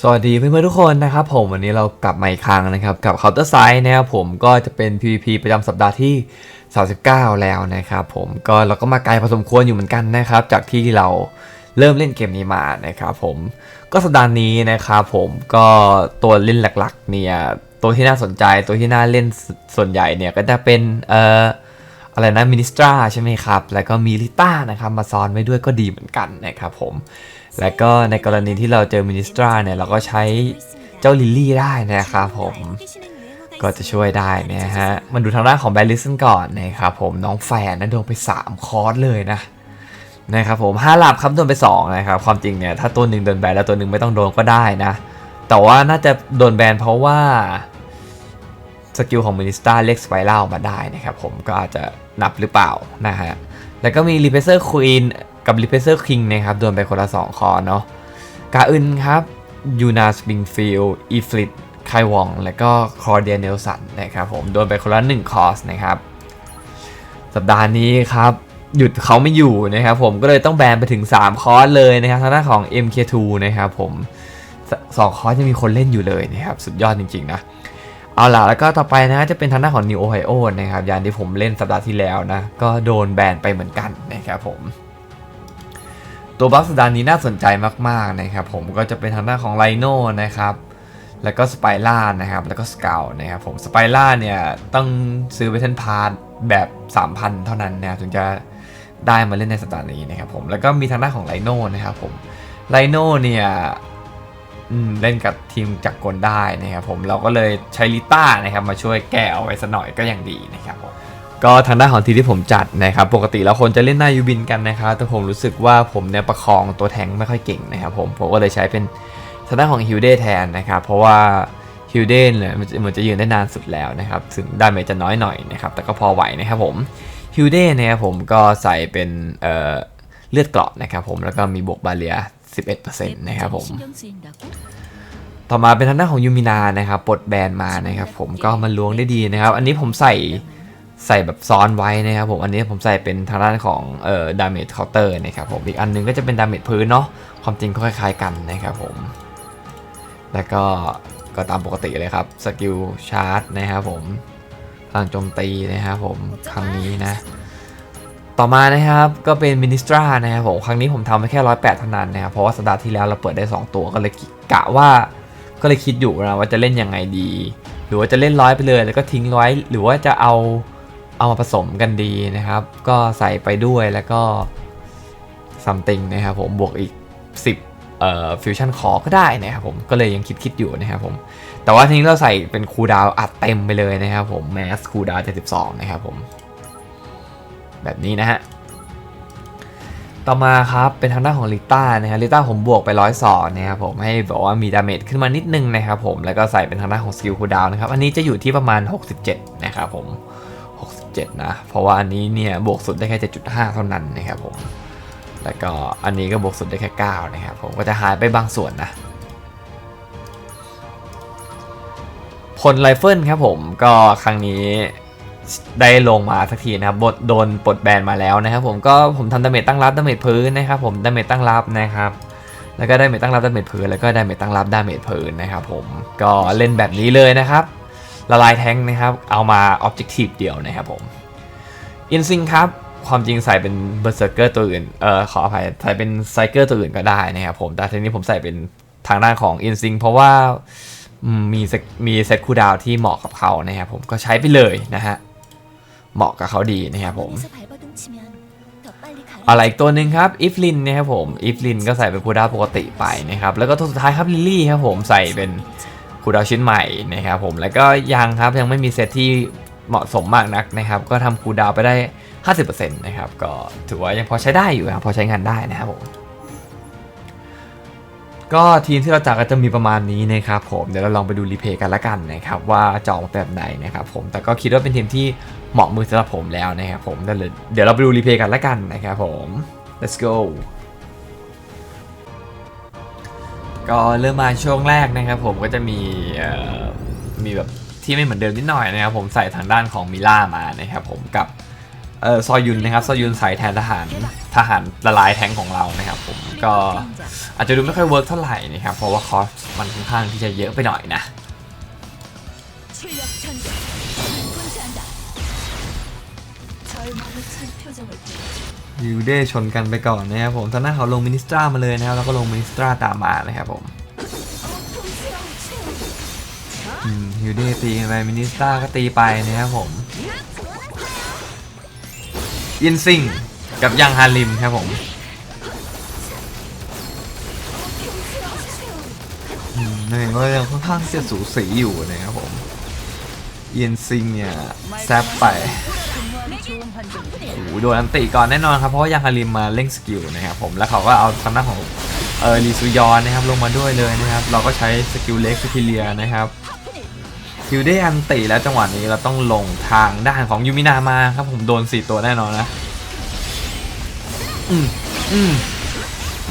สวัสดีเพื่อนๆทุกคนนะครับผมวันนี้เรากลับมาอีกครั้งนะครับกับ Counter Strike นะครับผมก็จะเป็น PVP ประจำสัปดาห์ที่ 39 แล้วนะครับผมก็เราก็มาไกลพอสมควรอยู่เหมือนกันนะครับจากที่เราเริ่มเล่นเกมนี้มานะครับผมก็สัปดาห์นี้นะครับผมก็ตัวเล่นหลักๆเนี่ยตัวที่น่าสนใจตัวที่น่าเล่นส่วนใหญ่เนี่ยก็จะเป็นเอ่ออะไรนะมินิสตราใช่ไหมครับ แล้วก็มีลิต้านะครับมาซ้อนไว้ด้วยก็ดีเหมือนกันนะครับผม และก็ในกรณีที่เราเจอมินิสตราเนี่ยเราก็ใช้เจ้าลิลลี่ได้นะครับผม ก็จะช่วยได้นะฮะมาดูทางด้านของแบลลิสันก่อนนะครับผมน้องแฟนนะโดนไป 3 คอร์สเลยนะนะครับผมห้าหลับครับโดนไป 2 นะครับ ความจริงเนี่ยถ้าตัวหนึ่งโดนแบนแล้วตัวหนึ่งไม่ต้องโดนก็ได้นะ แต่ว่าน่าจะโดนแบนเพราะว่าสกิลของมินิสตราเล็กสไปรัลมาได้นะครับผมก็อาจจะนับหรือเปล่านะฮะ แล้วก็มีรีเพเซอร์ควีน กับรีเพเซอร์คิงนะครับโดนไปคนละ 2 คอเนาะกาอึนครับยูนาสปริงฟิลด์อีฟลิตไควอง และก็คอร์เดียเนลสันนะครับผมโดนไปคนละ 1 คอร์สนะครับ สัปดาห์นี้ครับ หยุดเขาไม่อยู่นะครับผมก็เลยต้องแบนไปถึง 3 คอร์สเลยนะครับทางด้านของ MK2 นะครับผมสองคอร์สยังมีคนเล่นอยู่เลยนะครับ สุดยอดจริง ๆ นะ เอาล่ะ แล้วก็ต่อไปนะจะเป็นทางด้านของ New Ohio นะครับยางที่ผมเล่นสัปดาห์ที่แล้วนะ ก็โดนแบนไปเหมือนกันนะครับผม ตัวบัฟสัปดาห์นี้น่าสนใจมากๆนะครับผมก็จะเป็นทางด้านของไลโน่นะครับแล้วก็สไปล่านะครับแล้วก็สเกลนะครับผมสไปล่าเนี่ยต้องซื้อไปเทนพาร์ทแบบ 3,000 เท่านั้นนะถึงจะได้มาเล่นในสัปดาห์นี้นะครับผมแล้วก็มีทางด้านของไลโน่นะครับผมไลโน่เนี่ยเล่นกับทีมจักรกลได้นะครับผมเราก็เลยใช้ลิต้านะครับมาช่วยแก้เอาไว้สักหน่อยก็ยังดีนะครับผม ก็ทางด้านของทีที่ผมจัดนะครับปกติแล้วคนจะเล่นหน้ายูบินกันนะครับแต่ผมรู้สึกว่าผมเนี่ยประคองตัวแทงไม่ค่อยเก่งนะครับผมผมก็เลยใช้เป็นทางด้านของฮิวเดแทนนะครับเพราะว่าฮิวเดเนี่ยเหมือนจะยืนได้นานสุดแล้วนะครับถึงดาเมจจะน้อยหน่อยนะครับแต่ก็พอไหวนะครับผมฮิวเดเนี่ยผมก็ใส่เป็นเอ่อเลือดเกราะนะครับผมแล้วก็มีบวกบาเลีย 11%นะครับผมต่อมาเป็นทางด้านของยูมินานะครับปลดแบนมานะครับผมก็มันล้วงได้ดีนะครับ อันนี้ผมใส่ ใส่แบบซ้อนไว้นะครับผมอันนี้ผมใส่เป็นทางด้านของเอ่อดาเมจเคาน์เตอร์นะครับผมอีกอันหนึงก็จะเป็นดาเมจพื้นเนาะความจริงก็คล้ายๆกันนะครับผม แล้วก็ก็ตามปกติเลยครับสกิลชาร์จนะครับผมพลังโจมตีนะครับผมครั้งนี้นะต่อมานะครับก็เป็นมินิสตรานะครับผมครั้งนี้ผมทำไปแค่ร้อยแปดเท่านั้นนะครับเพราะว่าสัปดาห์ที่แล้วเราเปิดได้ 2 ตัวก็เลยกะว่าก็เลยคิดอยู่นะว่าจะเล่นยังไงดี หรือว่าจะเล่นร้อยไปเลยแล้วก็ทิ้งร้อยหรือว่าจะเอา เอามาผสมกันดีนะครับ ก็ใส่ไปด้วยแล้วก็ something นะครับผมบวกอีก 10เอ่อฟิวชั่นคอก็ได้นะครับผมก็เลยยังคิดคิดอยู่นะครับผม แต่ว่าทีนี้เราใส่เป็นคูดาวอัดเต็มไปเลยนะครับผมแมสคูดาว72นะครับผม แบบนี้นะฮะต่อมาครับ เป็นทางด้านของลิต้านะครับลิต้าผมบวกไปร้อยสอนนะครับผมให้บอกว่ามีดาเมจขึ้นมานิดนึงนะครับผมแล้วก็ใส่เป็นทางด้านของสกิลคูดาวน์นะครับ อันนี้จะอยู่ที่ประมาณ 67 นะครับผม 67 นะ เพราะว่าอันนี้เนี่ยบวกสุดได้แค่ 7.5 เท่านั้นนะครับผม แล้วก็อันนี้ก็บวกสุดได้แค่ 9 นะครับผมก็จะหายไปบางส่วนนะพลไรเฟิลครับผมก็ครั้งนี้ได้ลงมาสักทีนะครับบทโดนปลดแบนมาแล้วนะครับผมก็ผมทำดาเมจตั้งรับดาเมจพื้นนะครับผมดาเมจตั้งรับนะครับแล้วก็ได้เมจตั้งรับดาเมจพื้นแล้วก็ได้เมจตั้งรับดาเมจพื้นนะครับผมก็เล่นแบบนี้เลยนะครับ ละลายแท้งนะครับ เอามาออบเจกตีฟเดียวนะครับผมอินซิงครับความจริงใส่เป็นเบอร์เซอร์เกอร์ตัวอื่น เอ่อขออภัยใส่เป็นไซเกอร์ตัวอื่นก็ได้นะครับผม แต่ทีนี้ผมใส่เป็นทางด้านของอินซิงเพราะว่ามีเซตมีเซตคูดาวที่เหมาะกับเขานะครับผมก็ใช้ไปเลยนะฮะ เหมาะกับเขาดีนะครับผมอะไรอีกตัวหนึ่งครับอิฟลินนะครับผมอิฟลินก็ใส่เป็นคูดาวปกติไปนะครับ แล้วก็ตัวสุดท้ายครับลิลลี่ครับผมใส่เป็น คูดาวชิ้นใหม่นะครับผมแล้วก็ยังครับยังไม่มีเซตที่เหมาะสมมากนักนะครับ ก็ทำคูดาวไปได้ 50%นะครับ ก็ถือว่ายังพอใช้ได้อยู่ครับพอใช้งานได้นะครับผมก็ทีมที่เราจัดก็จะมีประมาณนี้นะครับผมเดี๋ยวเราลองไปดูรีเพย์กันละกันนะครับว่าจะออกแบบไหนนะครับผมแต่ก็คิดว่าเป็นทีมที่เหมาะมือสำหรับผมแล้วนะครับผมเดี๋ยวเราไปดูรีเพย์กันละกันนะครับผม let's go ก็เริ่มมาช่วงแรกนะครับผมก็จะมีมีแบบที่ไม่เหมือนเดิมนิดหน่อยนะครับผมใส่ทางด้านของมิล่ามานะครับผมกับเออซอยุนนะครับซอยุนใส่แทนทหารทหารละลายแทงของเรานะครับผมก็อาจจะดูไม่ค่อยเวิร์กเท่าไหร่นะครับเพราะว่าคอสมันค่อนข้างที่จะเยอะไปหน่อยนะ ยูเดชนกันไปก่อนนะครับผมตอนนั้นเขาลงมินิสตรามาเลยนะครับแล้วก็ลงมินิสตราตามมานะครับผมยูเดตีกันไปมินิสตราก็ตีไปนะครับผมยินซิงกับยังฮาริมครับผมเห็นว่ายังค่อนข้างเสียสูสีอยู่นะครับผมเอีนซิงเนี่ยแซบไป โดนอันติก่อนแน่นอนครับ เพราะว่ายาคาริมมาเล่นสกิลนะครับผมแล้วเขาก็เอาสำนักของเออรีซูยอนนะครับลงมาด้วยเลยนะครับ เราก็ใช้สกิลเล็กสกิลเลียนะครับคิวได้อันติแล้วจังหวะนี้เราต้องลงทางด้านของยูมินามาครับผมโดน 4 ตัวแน่นอนนะ อืมอืม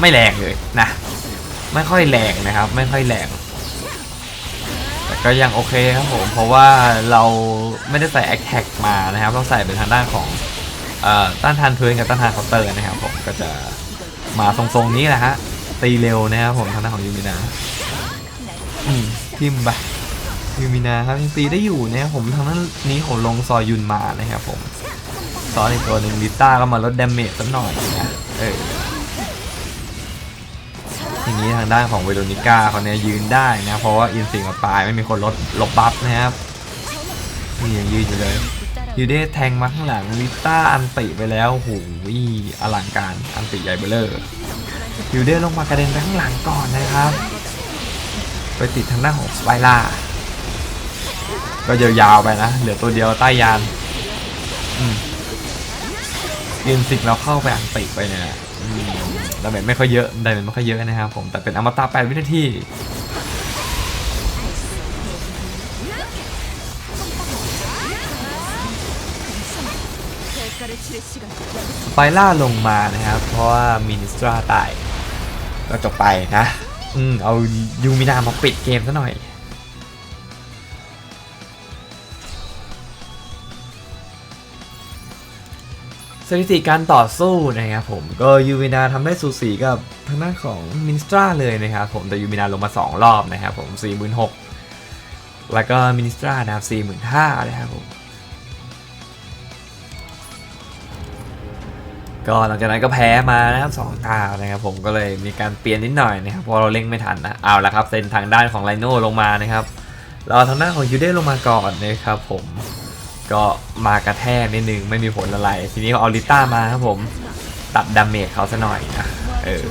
ไม่แรงเลยนะ ไม่ค่อยแรงนะครับ ไม่ค่อยแรงแต่ก็ยังโอเคครับผม เพราะว่าเราไม่ได้ใส่แอคแท็กมานะครับต้องใส่เป็นทางด้านของ ต้านทานพื้นกับต้านทานเคาน์เตอร์นะครับผมก็จะมาทรงๆนี้แหละฮะตีเร็วนะครับผมทางด้านของยูมินาอืมทิมไปยูมินาครับยังตีได้อยู่นะครับผมทางด้านนี้ผมลงซอยยุนมานะครับผมซอยอีกตัวหนึ่งลิต้าก็มาลดดาเมจสักหน่อยนะเออทีนี้ทางด้านของเวโรนิก้าเขาเนี่ยยืนได้นะเพราะว่าอินสิงกับตายไม่มีคนลดลบบัฟนะครับนี่ยังยืนอยู่เลย ยูเดแทงมาข้างหลังลิต้าอันติไปแล้วโอ้โหอลังการอันติใหญ่เบลเลอร์ยูเดลงมากระเด็นไปข้างหลังก่อนนะครับ ไปติดทางด้านของสไปล่าก็ยาวๆไปนะ เหลือตัวเดียวใต้ยานอืมอินสิงเราเข้าไปอันติไปเนี่ยดาเมจไม่ค่อยเยอะดาเมจไม่ค่อยเยอะนะครับผมแต่เป็นอมตะ8วินาที ไฟล่าลงมานะครับ เพราะว่ามินิสตราตาย ก็จบไปนะ อืม เอายูมินามาปิดเกมซะหน่อยสถิติการต่อสู้นะครับผมก็ยูมินาทำได้สูสีกับทางด้านของมินสตราเลยนะครับผมแต่ยูมินาลงมา 2 รอบนะครับผม 46,000 แล้วก็มินสตรานะครับ45,000 นะครับผม ก็หลังจากนั้นก็แพ้มานะครับสองตานะครับผมก็เลยมีการเปลี่ยนนิดหน่อยนะครับเพราะเราเล่งไม่ทันนะเอาละครับเซนทางด้านของไลโน่ลงมานะครับเราทางหน้าของยูเด้ลงมาก่อนนะครับผมก็มากระแทกนิดนึงไม่มีผลอะไร ทีนี้เอาลิต้ามาครับผมตัดดาเมจเขาซะหน่อยนะเออ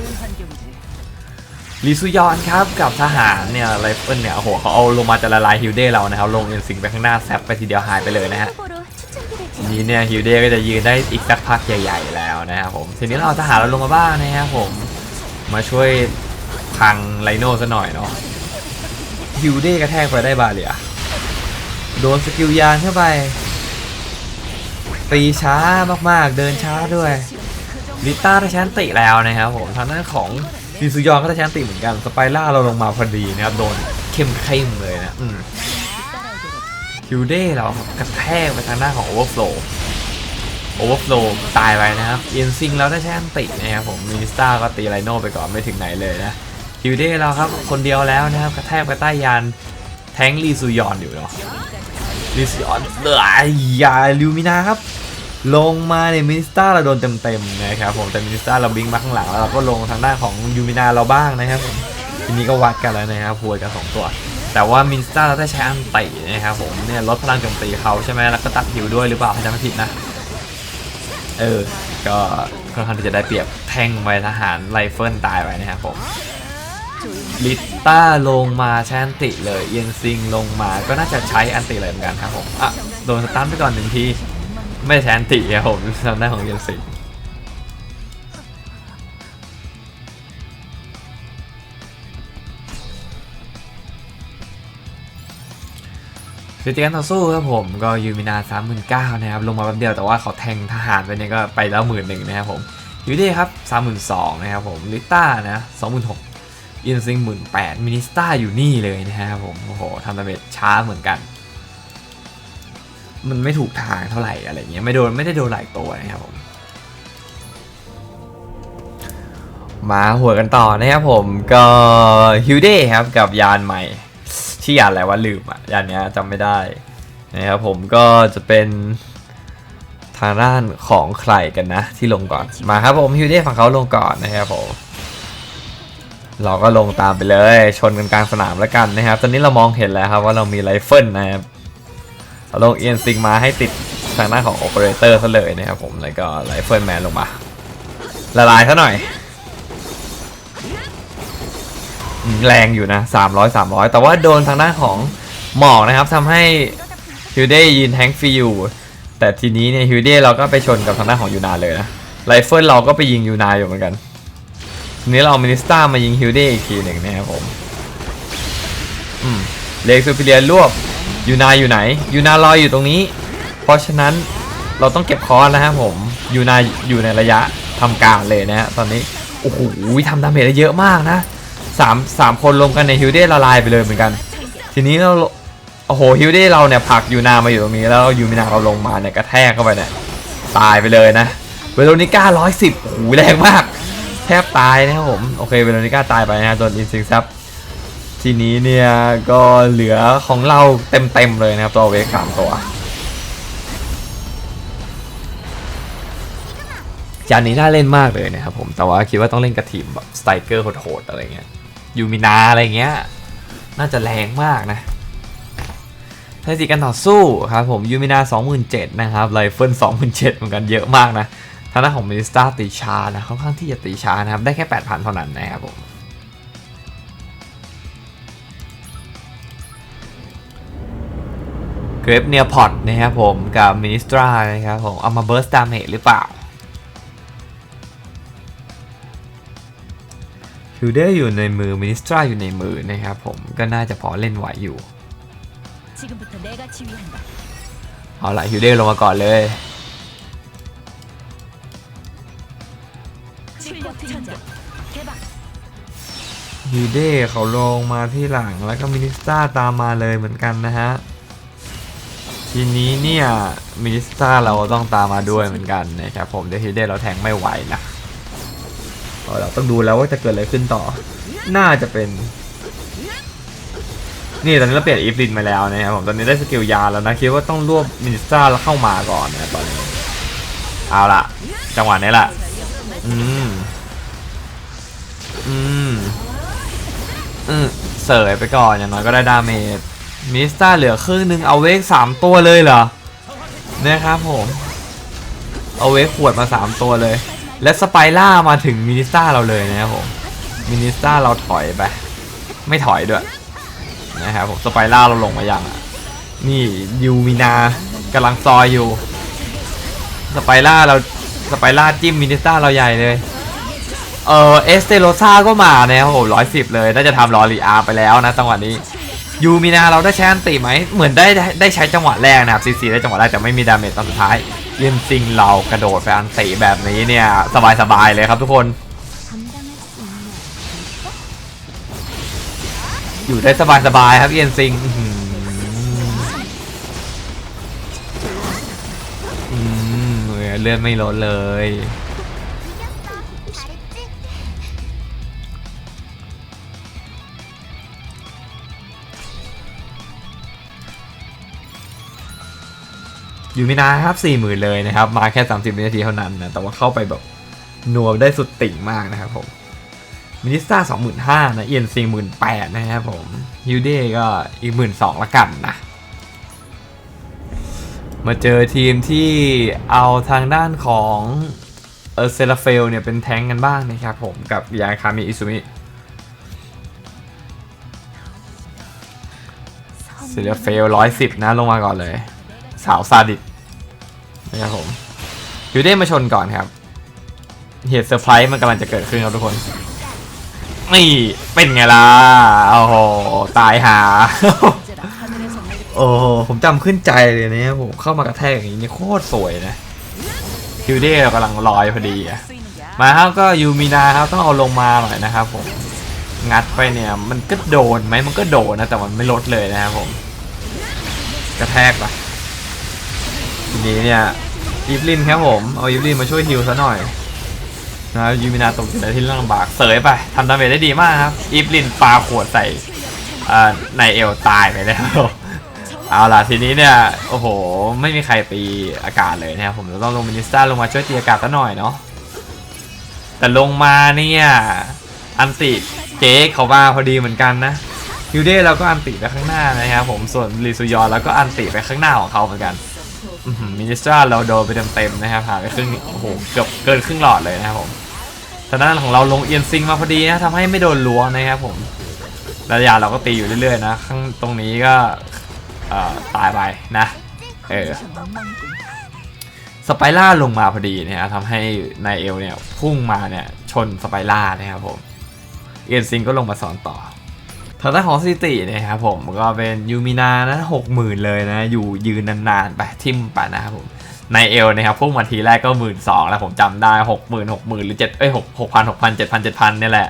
ลิซุยอนครับกับทหารเนี่ยไรเฟิลเนี่ยโอ้โหเขาเอาลงมาจะละลายฮิวเดเรานะครับลงเป็นสิ่งไปข้างหน้าแซฟไปทีเดียวหายไปเลยนะฮะ นี้เนี่ยฮิวเดก็จะยืนได้อีกสักพักใหญ่ ๆ แล้วนะครับผมทีนี้เราเอาทหารเราลงมาบ้างนะครับผมมาช่วยพังไลโน่ซะหน่อยเนาะฮิวเดกระแทกไปได้บาเลียโดนสกิลยานเข้าไปตีช้ามากๆ เดินช้าด้วยลิต้าได้แชนติแล้วนะครับผมทางด้านของดิซุยอนก็ได้แชนติเหมือนกันสไปล่าเราลงมาพอดีนะครับโดนเข้มเข้มๆเลยนะ คิวเด้เรากระแทกไปทางหน้าของโอเวอร์โฟลโอเวอร์โฟลตายไปนะครับเอีนซิงเราได้ใช้อันตินะครับผมมินิสตาก็ตีไรโน่ไปก่อนไม่ถึงไหนเลยนะคิวเด้เราครับคนเดียวแล้วนะครับกระแทกไปใต้ยานแทงลีซูยอนอยู่เนาะลีซูยอนเอ้ยยาลูมินาครับลงมาในมินิสตาเราโดนเต็มๆนะครับผมแต่มินิสตาเราบิงมาข้างหลังแล้วเราก็ลงทางหน้าของยูมินาเราบ้างนะครับทีนี้ก็วัดกันแล้วนะครับพวยกันสองตัว แต่ว่ามินสตาเราได้ใช้อันตินะครับผมเนี่ยลดพลังโจมตีเขาใช่ไหมแล้วก็ตัดหิวด้วยหรือเปล่าถ้าจำไม่ผิดนะ เออ ก็ค่อนข้างที่จะได้เปรียบแท่งไว้ทหารไรเฟิลตายไปนะครับผมลิต้าลงมาใช้อันติเลยเอียนซิงลงมาก็น่าจะใช้อันติเลยเหมือนกันครับผมอะโดนสตันไปก่อนหนึ่งทีไม่ใช้อันติครับผมทางด้ของเอียนซิง สถิติการต่อสู้ครับผมก็ยูมินา3 9 0 0 0นะครับลงมาแป๊บเดียวแต่ว่าเขาแทงทหารไปเนี่ยก็ไปแล้วหมื่นหนึ่งนะครับผมยูเดครับ32,000นะครับผมลิต้านะ26,000อินซิงหมื่นแปดมินิสต้าอยู่นี่เลยนะครับผมโอ้โหทำดาเมจช้าเหมือนกัน มันไม่ถูกทางเท่าไหร่อะไรเงี้ยไม่โดนไม่ได้โดนหลายตัวนะครับผมมาหัวกันต่อนะครับผมก็ฮิวเดครับกับยานใหม่ ชื่อยานอะไรวะลืมอะยานเนี้ยจำไม่ได้นะครับผมก็จะเป็นทางด้านของใครกันนะ ที่ลงก่อนมาครับผมฮิวเดฝั่งเขาลงก่อนนะครับผมเราก็ลงตามไปเลย ชนกันกลางสนามแล้วกันนะครับ ตอนนี้เรามองเห็นแล้วครับว่าเรามีไรเฟิลนะครับเราลงเอียนซิงมาให้ติดทางด้านของโอเปอเรเตอร์ซะเลยนะครับผมแล้วก็ไรเฟิลแมนลงมาละลายซะหน่อย แรงอยู่นะ 300 300 แต่ว่าโดนทางด้านของหมอกนะครับทำให้ฮิวเดย์ยืนแทงฟรีอยู่ แต่ทีนี้เนี่ยฮิวเดย์เราก็ไปชนกับทางด้านของยูนาเลยนะไรเฟิลเราก็ไปยิงยูนาอยู่เหมือนกันทีนี้เราเอามินิสตามายิงฮิวเดย์อีกทีหนึ่งนะครับผมอืมเลกซูเปเรียรวบยูนาอยู่ไหนยูนาลอยอยู่ตรงนี้ เพราะฉะนั้นเราต้องเก็บคอร์สนะครับผมยูนาอยู่ในระยะทำการเลยนะฮะตอนนี้โอ้โหทำดาเมจได้เยอะมากนะ สามสามคนรวมกันในฮิวเดย์ละลายไปเลยเหมือนกัน ทีนี้เราโอ้โหฮิวเดย์เราเนี่ยผักยูนามาอยู่ตรงนี้แล้วยูมินาเราลงมาเนี่ยกระแทกเข้าไปเนี่ยตายไปเลยนะเวโรนิก้าร้อยสิบโอ้โหแรงมากแทบตายนะครับผมโอเคเวโรนิก้าตายไปนะฮะโดนอินซิงซับทีนี้เนี่ยก็เหลือของเราเต็มๆเลยนะครับตัวเวกสามตัวจานนี้น่าเล่นมากเลยนะครับผมแต่ว่าคิดว่าต้องเล่นกับทีมแบบสไตรเกอร์โหดๆอะไรเงี้ย ยูมินาอะไรเงี้ย น่าจะแรงมากนะสถิติการต่อสู้ครับผมยูมินา27,000นะครับไรเฟิล27,000เหมือนกันเยอะมากนะทางด้านของมินิสตาตีชานะค่อนข้างที่จะตีชานะครับ ได้แค่ 8,000 เท่านั้นนะครับผมเกรฟเนียพอตนะครับผมกับมินิสตรานะครับผมเอามาเบิร์สดาเมจหรือเปล่า ฟิลเดอร์อยู่ในมือมินิสตราอยู่ในมือนะครับผมก็น่าจะพอเล่นไหวอยู่เอาละฮิวเดอร์ลงมาก่อนเลยฮิวเดอร์เขาลงมาที่หลังแล้วก็มินิสตราตามมาเลยเหมือนกันนะฮะทีนี้เนี่ยมินิสตราเราต้องตามมาด้วยเหมือนกันนะครับผมเดี๋ยวฮิวเดอร์เราแทงไม่ไหวนะ เอาเราต้องดูแล้วว่าจะเกิดอะไรขึ้นต่อ น่าจะเป็น นี่ตอนนี้เราเปลี่ยนอีฟลินมาแล้วนะครับผมตอนนี้ได้สกิลยาแล้วนะคิดว่าต้องรวบมินิสตราแล้วเข้ามาก่อนนะตอนนี้เอาละจังหวะนี้แหละอืมอืมอืมเสยไปก่อนอย่างน้อยก็ได้ดาเมจมินิสตราเหลือครึ่งหนึ่งเอาเวกสามตัวเลยเหรอนะครับผม เอาเวกขวดมาสามตัวเลย และสไปล่ามาถึงมินิสตราเราเลยนะครับผมมินิสตราเราถอยไป ไม่ถอยด้วยนะครับผมสไปล่าเราลงมายังอะนี่ยูมินากำลังซอยอยู่สไปล่าเราสไปล่าจิ้มมินิสตาเราใหญ่เลยเออเอสเตโรซาก็มานะครับผมร้อยสิบเลย น่าจะทำลอรีอาร์ไปแล้วนะจังหวะนี้ยูมินาเราได้ใช้อันติไหม เหมือนได้ได้ใช้จังหวะแรกนะครับซีซีได้จังหวะแรกแต่ไม่มีดาเมจตอนสุดท้าย เย็นซิงเรากระโดดไปอันตีแบบนี้เนี่ยสบายๆเลยครับทุกคน อยู่ได้สบายๆครับเอียนซิงอื้อหืออเลือดไม่ลดเลย อยู่ไม่นานครับสี่หมื่นเลยนะครับ มาแค่ 30 วินาทีเท่านั้นนะ แต่ว่าเข้าไปแบบนัวได้สุดติ่งมากนะครับผมมินิสตาสองหมื่นห้านะ เอียนซิงหมื่นแปดนะครับผมฮิวเดก็อีกหมื่นสองละกันนะ มาเจอทีมที่เอาทางด้านของเออเซราเฟลเนี่ยเป็นแท้งกันบ้างนะครับผมกับยาคามิอิซุมิเซราเฟลร้อยสิบนะลงมาก่อนเลย สาวซาดิสนะครับผมยูเด้มาชนก่อนครับ เหตุเซอร์ไพรส์มันกำลังจะเกิดขึ้นครับทุกคน นี่เป็นไงล่ะ โอ้โห ตายหา โอ้โห ผมจำขึ้นใจเลยนะผมเข้ามากระแทกอย่างนี้นี่โคตรสวยนะยูเด้เรากำลังลอยพอดีอะมาครับก็ยูมินาครับต้องเอาลงมาหน่อยนะครับผมงัดไปเนี่ยมันก็โดนไหมมันก็โดนนะแต่มันไม่ลดเลยนะครับผม กระแทกไป ทีนี้เนี่ยอีฟลินครับผม เอาอีฟลินมาช่วยฮิลซะหน่อยนะยูมินาตกอยู่ในที่ลำบากเสยไปทำดาเมจได้ดีมากครับอีฟลินปาขวดใส่ในเอลตายไปแล้วเอาล่ะทีนี้เนี่ยโอ้โห ไม่มีใครตีอากาศเลยนะครับผมจะต้องลงมินิสตาลงมาช่วยตีอากาศซะหน่อยเนาะแต่ลงมาเนี่ยอันติเจ๊เขามาพอดีเหมือนกันนะฮิวเด้เราก็อันติไปข้างหน้านะครับผมส่วนลิซุยอนเราก็อันติไปข้างหน้าของเขาเหมือนกัน มินิสตราเราโดนไปเต็มๆนะครับผ่านไปครึ่งโอ้โหเกือบเกินครึ่งหลอดเลยนะครับผมทางด้านของเราลงเอียนซิงมาพอดีนะทำให้ไม่โดนล้วนะครับผมระยะเราก็ตีอยู่เรื่อยๆนะข้างตรงนี้ก็ตายไปนะเออสไปล่าลงมาพอดีเนี่ยทำให้นายเอลเนี่ยพุ่งมาเนี่ยชนสไปล่านะครับผมเอียนซิงก็ลงมาสอนต่อ ทางด้านของสถิติเนะครับผมก็เป็นยูมินานะหกหมื่นเลยนะ อยู่ยืนนานๆไปทิมไปนะครับผมนายเอลนะครับพุ่งมาทีแรกก็หมื่นสองแล้วผมจำได้หกหมื่นหกหมื่นหรือเจ็ดเอ้ยหกหกพันหกพันเจ็ดพันเจ็ดพันเนี่ยแหละ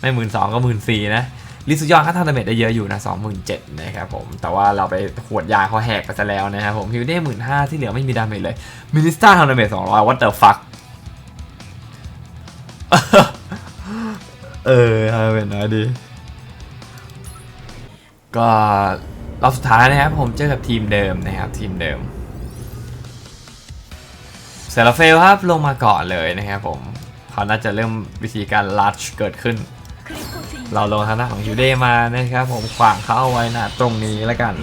ไม่หมื่นสองก็หมื่นสี่นะลิซุยอนค่าทำดาเมจได้เยอะอยู่นะสองหมื่นเจ็ดนะครับผมแต่ว่าเราไปขวดยาเขาแหกไปซะแล้วนะครับผมฮิวเด้หมื่นห้าที่เหลือไม่มีดาเมจเลยมินิสตาทำดาเมจสองร้อยวัตเตอร์ฟักเออทำเป็นนะดี ก็รอบสุดท้ายนะครับผมเจอกับทีมเดิมนะครับทีมเดิมเซรเฟลครับลงมาก่อนเลยนะครับผมเขาน่าจะเริ่มวิธีการลัชเกิดขึ้น เราลงทางด้าของยูเดมานะครับผมขวางเขาเอาไว้นะตรงนี้แล้วกัน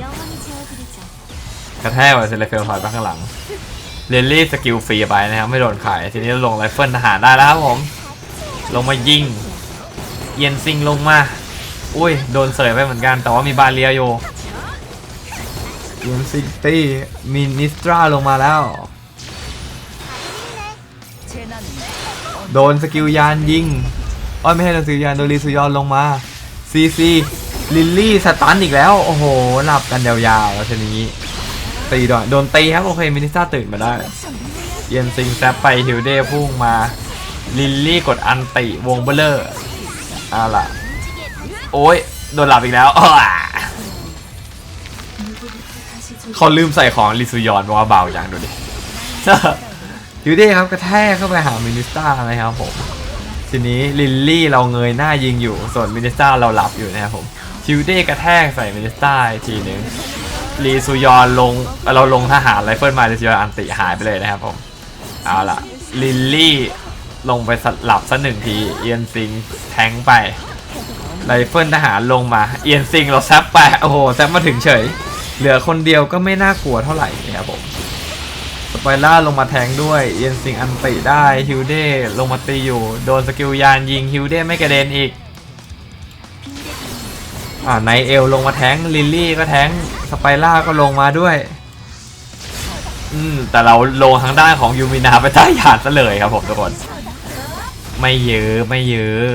กระแทกไว้เซรเฟลถอยไปข้างหลังเรนลี่สกิลฟรีไปนะครับไม่โดนขายทีนี้ลงไรเฟิลทหารได้แล้วครับผม ลงมายิง เย็นซิงลงมา อุ้ย โดนเสยไปเหมือนกัน แต่ว่ามีบาเลียอยู่ยูนซิตี้มีนิสตราลงมาแล้ว โดนสกิลยานยิงอ้อยไม่ให้โดนสกิลยานโดนรีสุยอนลงมาซีซีลิลลี่สตันอีกแล้ว โอ้โหหลับกันยาวๆแล้วทีนี้ตีดอยโดนตีครับ โอเค มินิสตาตื่นมาได้ เยียนซิงแซปไปฮิวเด้พุ่งมา ลิลลี่กดอันติวงเบลเลอร์อะล่ะ โอ้ยโดนหลับอีกแล้วเขาลืมใส่ของลิซูยอนเพราะว่าเบาอย่างดูดิฮิวเดครับกระแทกเข้าไปหามินิสตานะครับผมทีนี้ลิลลี่เราเงยหน้ายิงอยู่ส่วนมินิสตาเราหลับอยู่นะครับผมฮิวเดกระแทกใส่มินิสตาอีกทีหนึ่งลีซูยอนลงเราลงทหารไรเฟิลมาลีซูยอนอันติหายไปเลยนะครับผมเอาล่ะลิลลี่ลงไปสลับสักหนึ่งทีเอียนซิงแทงไป ไรเฟิลทหารลงมา เอียนซิงเราแซปไปโอ้โหแซปมาถึงเฉย เหลือคนเดียวก็ไม่น่ากลัวเท่าไหร่นะครับผมสไปล่าลงมาแทงด้วย เอียนซิงอันติได้ฮิวเด้ลงมาตีอยู่ โดนสกิลยานยิงฮิวเด้ไม่กระเด็นอีกอ่าไนเอลลงมาแทงลิลลี่ก็แทงสไปล่าก็ลงมาด้วยอืมแต่เราลงทางด้านของยูมินาไปใต้หยาดซะเลยครับผมทุกคน ไม่เยอะไม่เยอะ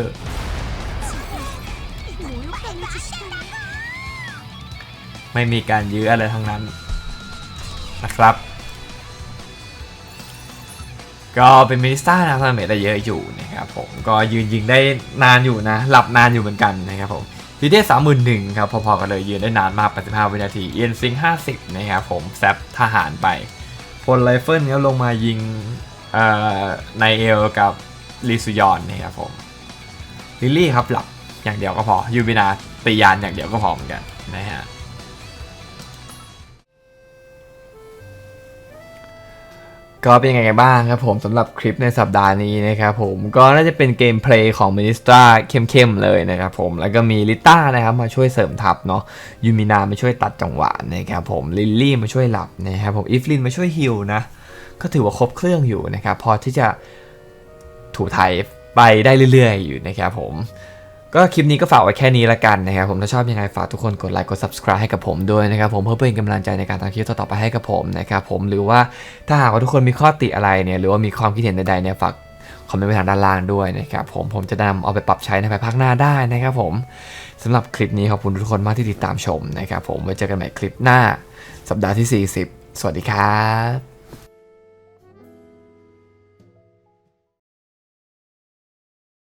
ไม่มีการยื้ออะไรทั้งนั้นนะครับ ก็เป็นมินิสตาร์นะทำเมจได้เยอะอยู่นะครับผมก็ยืนยิงได้นานอยู่นะ หลับนานอยู่เหมือนกันนะครับผมพีเดสามหมื่นหนึ่งครับพอๆกันเลยยืนได้นานมาก85วินาทีเอียนซิง50นะครับผมแซปทหารไปพลไรเฟิลก็ลงมายิงเอ่อไนเอลกับลิซุยอนนะครับผมลิลลี่ครับหลับอย่างเดียวก็พอยูบินาตียานอย่างเดียวก็พอเหมือนกันนะฮะ ก็เป็นยังไงกันบ้างครับผมสำหรับคลิปในสัปดาห์นี้นะครับผมก็น่าจะเป็นเกมเพลย์ของมินิสตราเข้มๆเลยนะครับผมแล้วก็มีลิต้านะครับมาช่วยเสริมทัพเนาะยูมินามาช่วยตัดจังหวะนะครับผมลิลลี่มาช่วยหลับนะครับผมอีฟลินมาช่วยฮิลนะก็ถือว่าครบเครื่องอยู่นะครับพอที่จะถูไทยไปได้เรื่อยๆอยู่นะครับผม ก็คลิปนี้ก็ฝากไว้แค่นี้ละกันนะครับผมถ้าชอบยังไงฝากทุกคนกดไลค์กด subscribe ให้กับผมด้วยนะครับผมเพื่อเป็นกำลังใจในการทำคลิปต่อๆไปให้กับผมนะครับผมหรือว่าถ้าหากว่าทุกคนมีข้อติอะไรเนี่ยหรือว่ามีความคิดเห็นใดๆเนี่ยฝากคอมเมนต์ไว้ทางด้านล่างด้วยนะครับผมผมจะนำเอาไปปรับใช้ในภายภาคหน้าได้นะครับผมสำหรับคลิปนี้ขอบคุณทุกคนมากที่ติดตามชมนะครับผมไว้เจอกันใหม่คลิปหน้า สัปดาห์ที่ 40 สวัสดีครับ